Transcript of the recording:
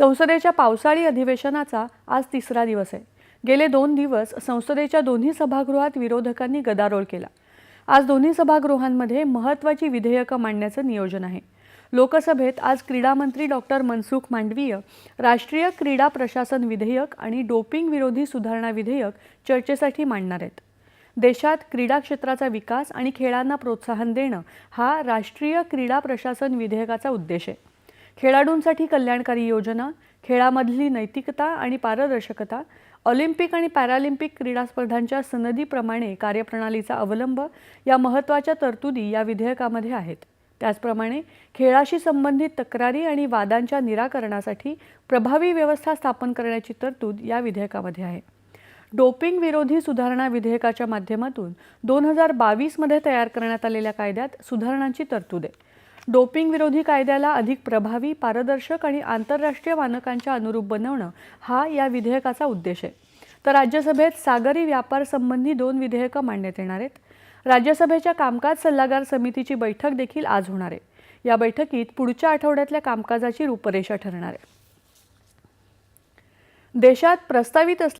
संसदेच्या पावसाळी अधिवेशनाचा आज तिसरा दिवस आहे. गेले दोन दिवस संसदेच्या दोन्ही सभागृहात विरोधकांनी गदारोळ केला. आज दोन्ही सभागृहांमध्ये महत्त्वाची विधेयकं मांडण्याचं नियोजन आहे. लोकसभेत आज क्रीडा मंत्री डॉक्टर मनसुख मांडवीय राष्ट्रीय क्रीडा प्रशासन विधेयक आणि डोपिंग विरोधी सुधारणा विधेयक चर्चेसाठी मांडणार आहेत. देशात क्रीडा क्षेत्राचा विकास आणि खेळांना प्रोत्साहन देणं हा राष्ट्रीय क्रीडा प्रशासन विधेयकाचा उद्देश आहे. खेळाडूंसाठी कल्याणकारी योजना खेळामधली नैतिकता आणि पारदर्शकता ऑलिम्पिक आणि पॅरालिम्पिक क्रीडा स्पर्धांच्या सनदीप्रमाणे कार्यप्रणालीचा अवलंब या महत्त्वाच्या तरतुदी या विधेयकामध्ये आहेत. त्याचप्रमाणे खेळाशी संबंधित तक्रारी आणि वादांच्या निराकरणासाठी प्रभावी व्यवस्था स्थापन करण्याची तरतूद या विधेयकामध्ये आहे. डोपिंग विरोधी सुधारणा विधेयकाच्या माध्यमातून दोन हजार बावीसमध्ये तयार करण्यात आलेल्या कायद्यात सुधारणांची तरतूद आहे. डोपिंग विरोधी कायद्याला अधिक प्रभावी पारदर्शक आणि आंतरराष्ट्रीय मानकांच्या अनुरूप बनवणं हा या विधेयकाचा उद्देश आहे. तर राज्यसभेत सागरी व्यापार संबंधी दोन विधेयकं मांडण्यात येणार आहेत. राज्यसभेच्या कामकाज सल्लागार समितीची बैठक देखील आज होणार आहे. या बैठकीत पुढच्या आठवड्यातल्या कामकाजाची रूपरेषा ठरणार आहे. देशात प्रस्तावित असलेल्या